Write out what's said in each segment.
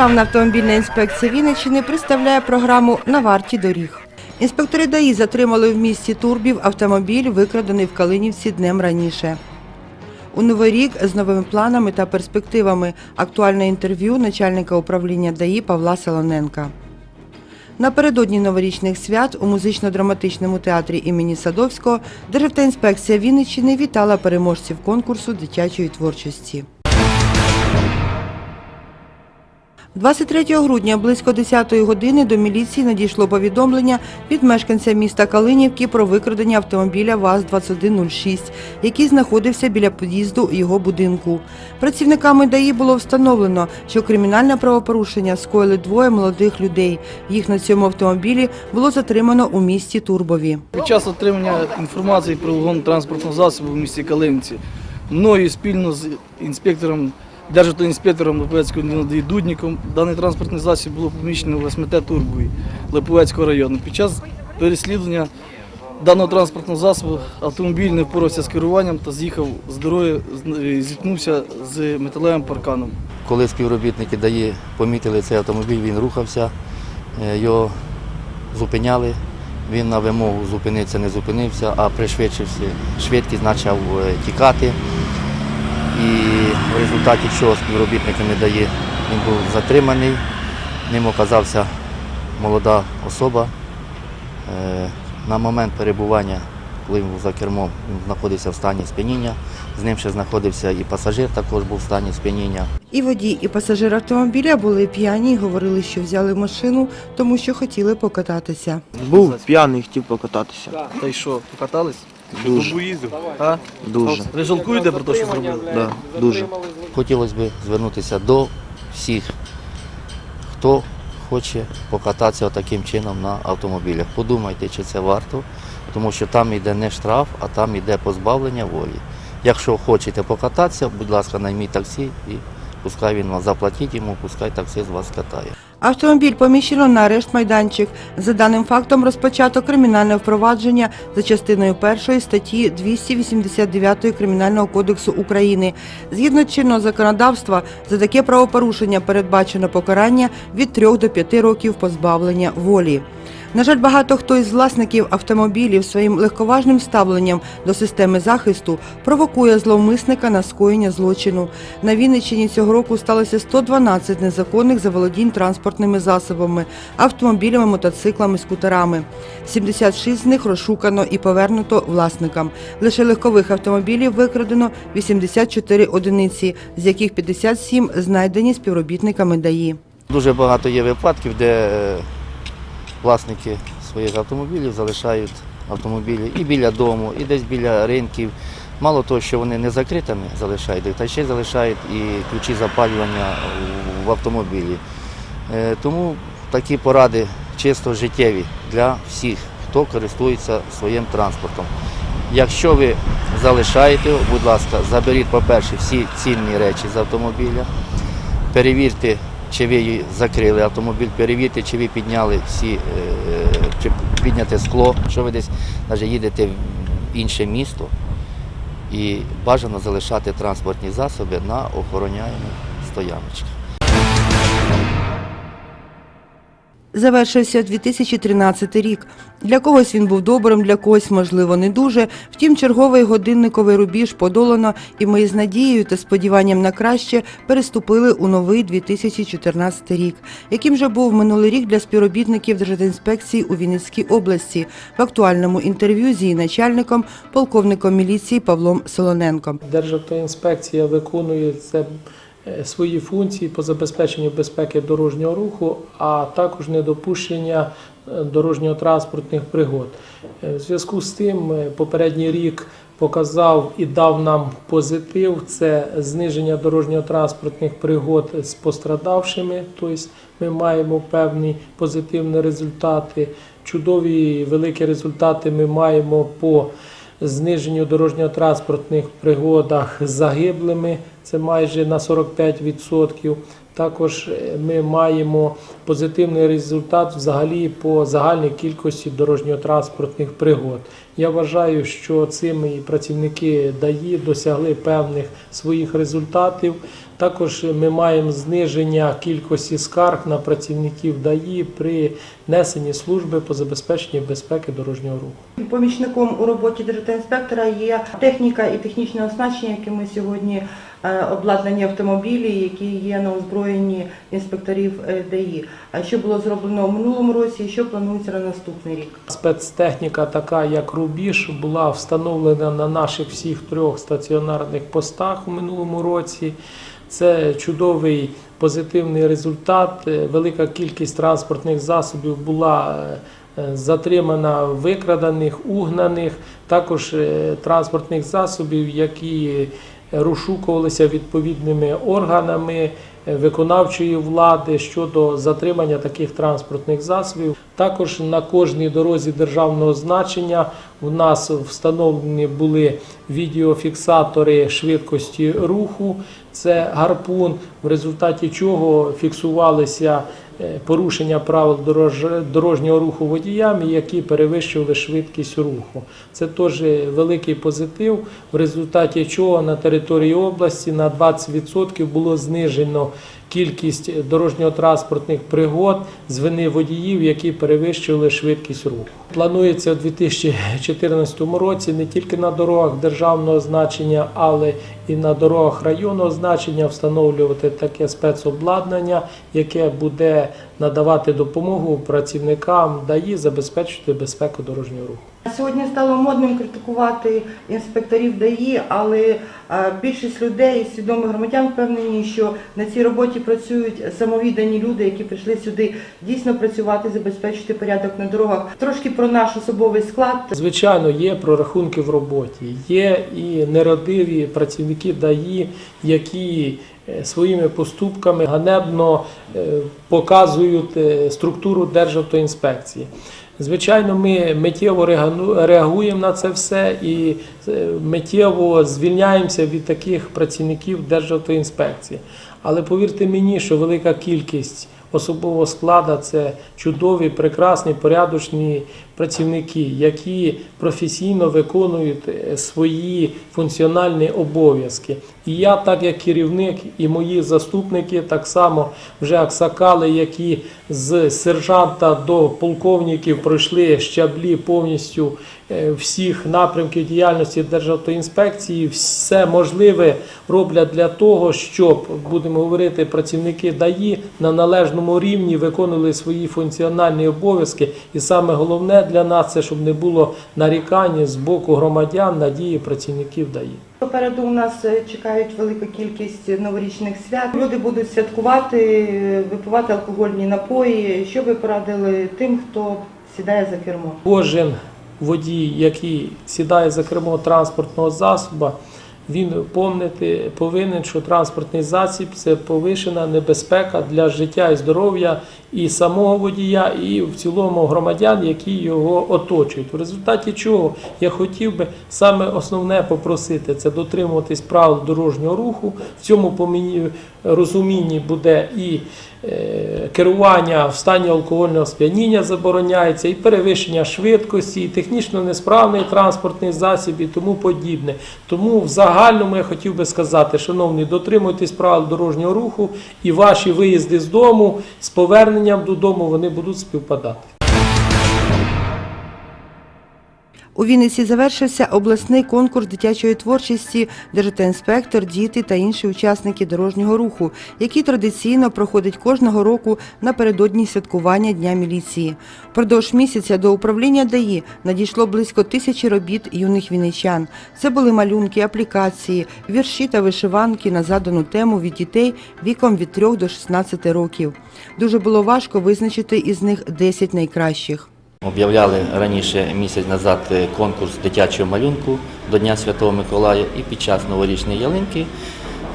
Державна автомобільна інспекція Вінниччини представляє програму На варті доріг. Інспектори ДАІ затримали в місті Турбів автомобіль, викрадений в Калинівці днем раніше. У новий рік з новими планами та перспективами актуальне інтерв'ю начальника управління ДАІ Павла Солоненка. Напередодні новорічних свят у музично-драматичному театрі імені Садовського Державтоінспекція Вінниччини вітала переможців конкурсу дитячої творчості. 23 грудня близько 10 години до міліції надійшло повідомлення від мешканця міста Калинівки про викрадення автомобіля ВАЗ-2106, який знаходився біля під'їзду його будинку. Працівниками ДАІ було встановлено, що кримінальне правопорушення скоїли двоє молодих людей. Їх на цьому автомобілі було затримано у місті Турбові. Під час отримання інформації про вогон транспортного засобу в місті Калинці мною спільно з інспектором, державтоінспектором Липовецького Дудніком даний транспортний засіб було поміщено в СМТ Турбові Липовецького району. Під час переслідування даного транспортного засобу автомобіль не впорався з керуванням та з'їхав з дороги, зіткнувся з металевим парканом. Коли співробітники ДАІ помітили цей автомобіль, він рухався, е, його зупиняли. Він на вимогу зупинитися не зупинився, а пришвидшився швидкість почав е, тікати. І в результаті чого співробітниками ДАІ він був затриманий. Ним оказався молода особа. Е, На момент перебування, коли він був за кермом, він знаходився в стані сп'яніння. З ним ще знаходився і пасажир, також був в стані сп'яніння. І водій, і пасажир автомобіля були п'яні і говорили, що взяли машину, тому що хотіли покататися. Був п'яний, хотів покататися. Та й що, покатались? Дуже, А? дуже. Ви жалкуєте про те, що зробили? Да, дуже. Хотілося б звернутися до всіх, хто хоче покататися таким чином на автомобілях. Подумайте, чи це варто, тому що там йде не штраф, а там йде позбавлення волі. Якщо хочете покататися, будь ласка, найміть таксі і пускай він вас заплатіть йому, пускай таксі з вас катає. Автомобіль поміщено на арешт майданчик. За даним фактом розпочато кримінальне впровадження за частиною першої статті 289 Кримінального кодексу України. Згідно чинного законодавства, за таке правопорушення передбачено покарання від 3 до 5 років позбавлення волі. На жаль, багато хто із власників автомобілів своїм легковажним ставленням до системи захисту провокує зловмисника на скоєння злочину. На Вінниччині цього року сталося 112 незаконних заволодінь транспортними засобами, автомобілями, мотоциклами, скутерами. 76 з них розшукано і повернуто власникам. Лише легкових автомобілів викрадено 84 одиниці, з яких 57 знайдені співробітниками ДАІ. Дуже багато є випадків, де е, власники своїх автомобілів залишають автомобілі і біля дому, і десь біля ринків. Мало того, що вони не закритими залишають, та ще залишають і ключі запалювання в- автомобілі. Е, Тому такі поради чисто життєві для всіх, хто користується своїм транспортом. Якщо ви залишаєте, будь ласка, заберіть, по-перше, всі цінні речі з автомобіля, перевірте, чи ви її закрили автомобіль, перевірте, чи ви підняли всі, е, чи підняте скло, що ви десь навіть їдете в інше місто. І бажано залишати транспортні засоби на охороняємих стояночках. Завершився 2013 рік. Для когось він був добрим, для когось, можливо, не дуже. Втім, черговий годинниковий рубіж подолано, і ми з надією та сподіванням на краще переступили у новий 2014 рік, яким же був минулий рік для співробітників Держінспекції у Вінницькій області в актуальному інтерв'ю з її начальником, полковником міліції Павлом Солоненком. Державтоінспекція виконує це свої функції по забезпеченню безпеки дорожнього руху, а також недопущення е, дорожньо-транспортних пригод. Е, В зв'язку з тим, е, попередній рік показав і дав нам позитив це зниження дорожньо-транспортних пригод з пострадавшими. Тобто ми маємо певні позитивні результати. Чудові великі результати ми маємо по зниженню дорожньо-транспортних пригодах з загиблими, це майже на 45%. Також е, ми маємо позитивний результат взагалі по загальній кількості дорожньо-транспортних пригод. Я вважаю, що цим і працівники ДАІ досягли певних своїх результатів. Також ми маємо зниження кількості скарг на працівників ДАІ при несенні служби по забезпеченню безпеки дорожнього руху. Помічником у роботі державтоінспектора є техніка і технічне оснащення, якими сьогодні е, обладнані автомобілі, які є на озброєнні інспекторів е, ДАІ. А що було зроблено в минулому році, і що планується на наступний рік? Спецтехніка, така як Рубіж, була встановлена на наших всіх трьох стаціонарних постах у минулому році. Це чудовий позитивний результат. Е, Велика кількість транспортних засобів була е, е, затримана викраданих, угнаних, також е, транспортних засобів, які розшукувалися відповідними органами е, виконавчої влади щодо затримання таких транспортних засобів. Також на кожній дорозі державного значення у нас встановлені були відеофіксатори швидкості руху. Це гарпун, в результаті чого фіксувалися порушення правил дорожнього руху водіями, які перевищували швидкість руху. Це теж великий позитив, в результаті чого на території області на 20% було знижено кількість дорожньо-транспортних пригод з вини водіїв, які перевищували швидкість руху. Планується у 2014 році не тільки на дорогах державного значення, але і на дорогах районного значення встановлювати таке спецобладнання, яке буде надавати допомогу працівникам ДАІ забезпечити безпеку дорожнього руху. Сьогодні стало модним критикувати інспекторів ДАІ, але е, більшість людей, свідомих громадян, впевнені, що на цій роботі працюють самовіддані люди, які прийшли сюди дійсно працювати, забезпечити порядок на дорогах. Трошки про наш особовий склад. Звичайно, є прорахунки в роботі, є і нерадиві працівники ДАІ, які е, своїми поступками ганебно е, показують структуру Державтоінспекції. Звичайно, ми миттєво реагуємо на це все і е, миттєво звільняємося від таких працівників Державтоінспекції. Але повірте мені, що велика кількість особового складу це чудові, прекрасні, порядочні працівники, які професійно виконують е, свої функціональні обов'язки. І я, так як керівник, і мої заступники так само вже аксакали, які з сержанта до полковників пройшли щаблі повністю е, всіх напрямків діяльності Державтоінспекції, все можливе роблять для того, щоб будемо говорити, працівники ДАІ на належному рівні виконували свої функціональні обов'язки. І саме головне для нас це щоб не було нарікань з боку громадян на дії працівників ДАІ. Попереду у нас е, чекають велика кількість новорічних свят. Люди будуть святкувати, е, випивати алкогольні напої. Що ви порадили тим, хто сідає за кермо? Кожен водій, який сідає за кермо транспортного засобу, він помнити повинен, що транспортний засіб це повишена небезпека для життя і здоров'я і самого водія, і в цілому громадян, які його оточують. В результаті чого я хотів би саме основне попросити це дотримуватись правил дорожнього руху. В цьому по мені розумінні буде і е, керування в стані алкогольного сп'яніння забороняється, і перевищення швидкості, і технічно несправний транспортний засіб і тому подібне. Тому в загальному я хотів би сказати, шановні, дотримуйтесь правил дорожнього руху, і ваші виїзди з дому з поверненням додому вони будуть співпадати. У Вінниці завершився обласний конкурс дитячої творчості «Державтоінспектор», діти та інші учасники дорожнього руху, який традиційно проходить кожного року напередодні святкування Дня міліції. Продовж місяця до управління ДАІ надійшло близько тисячі робіт юних вінничан. Це були малюнки, аплікації, вірші та вишиванки на задану тему від дітей віком від 3 до 16 років. Дуже було важко визначити із них 10 найкращих. Об'являли раніше місяць назад е, конкурс дитячого малюнку до Дня Святого Миколая і під час новорічної ялинки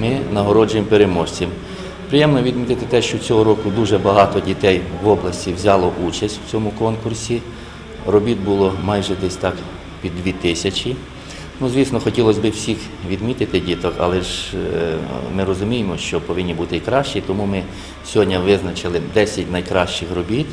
ми нагороджуємо переможців. Приємно відмітити те, що цього року дуже багато дітей в області взяло участь в цьому конкурсі. Робіт було майже десь так під дві тисячі. Ну, звісно, хотілося б всіх відмітити діток, але ж е, ми розуміємо, що повинні бути і кращі, тому ми сьогодні визначили 10 найкращих робіт.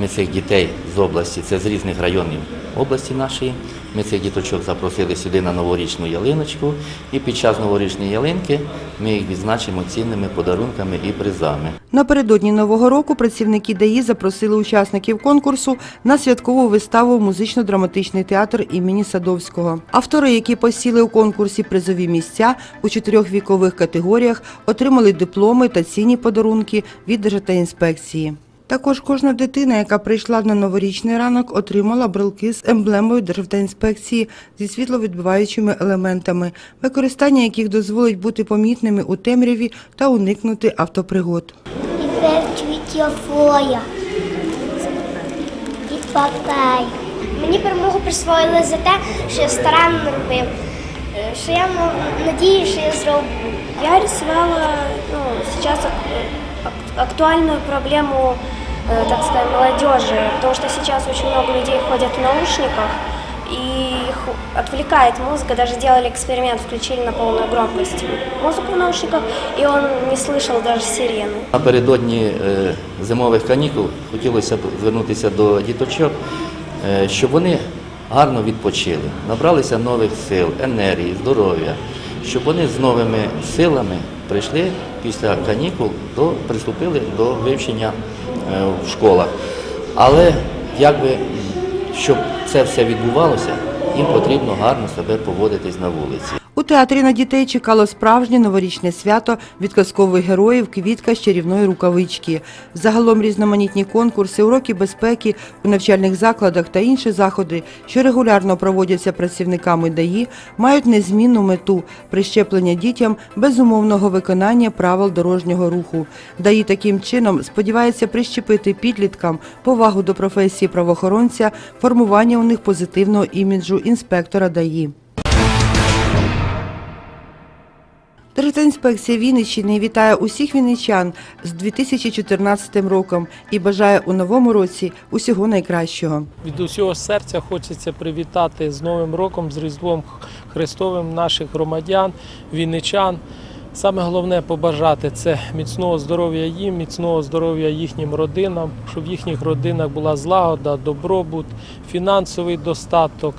Ми цих дітей з області, це з різних районів області нашої. Ми цих діточок запросили сюди на новорічну ялиночку, і під час новорічної ялинки ми їх відзначимо цінними подарунками і призами. Напередодні Нового року працівники ДАІ запросили учасників конкурсу на святкову виставу музично-драматичний театр імені Садовського. Автори, які посіли у конкурсі призові місця у чотирьох вікових категоріях, отримали дипломи та цінні подарунки від Держатаінспекції. Також кожна дитина, яка прийшла на новорічний ранок, отримала брелки з емблемою Державтоінспекції зі світловідбиваючими елементами, використання яких дозволить бути помітними у темряві та уникнути автопригод. Мені перемогу присвоїли за те, що я старанно робив. Е, Що я надію, що я зроблю. Я рисовала ну, ак- актуальную проблему, э, так сказать, молодежи, потому что сейчас очень много людей ходят в наушниках, и их отвлекает музыка. Даже делали эксперимент, включили на полную громкость музыку в наушниках, и он не слышал даже сирены. Напередодні е, зимових канікул хотілося б звернутися до діточок, е, щоб вони гарно відпочили, набралися нових сил, енергії, здоров'я, щоб вони з новими силами прийшли після канікул до приступили до вивчення е, в школах. Але якби щоб це все відбувалося, їм потрібно гарно себе поводитись на вулиці. Театрі на дітей чекало справжнє новорічне свято від казкових героїв квітка з чарівної рукавички. Загалом різноманітні конкурси, уроки безпеки у навчальних закладах та інші заходи, що регулярно проводяться працівниками ДАІ, мають незмінну мету прищеплення дітям безумовного виконання правил дорожнього руху. ДАІ таким чином сподівається прищепити підліткам повагу до професії правоохоронця, формування у них позитивного іміджу інспектора ДАІ. Держінспекція Вінниччини вітає усіх вінничан з 2014 роком і бажає у новому році усього найкращого. Від усього серця хочеться привітати з Новим роком, з Різдвом Христовим наших громадян, вінничан. Саме головне побажати це міцного здоров'я їм, міцного здоров'я їхнім родинам, щоб в їхніх родинах була злагода, добробут, фінансовий достаток,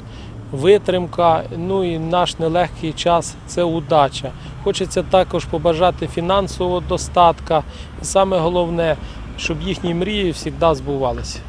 витримка. Ну і наш нелегкий час це удача. Хочеться також побажати фінансового достатка. Саме головне, щоб їхні мрії завжди збувалися.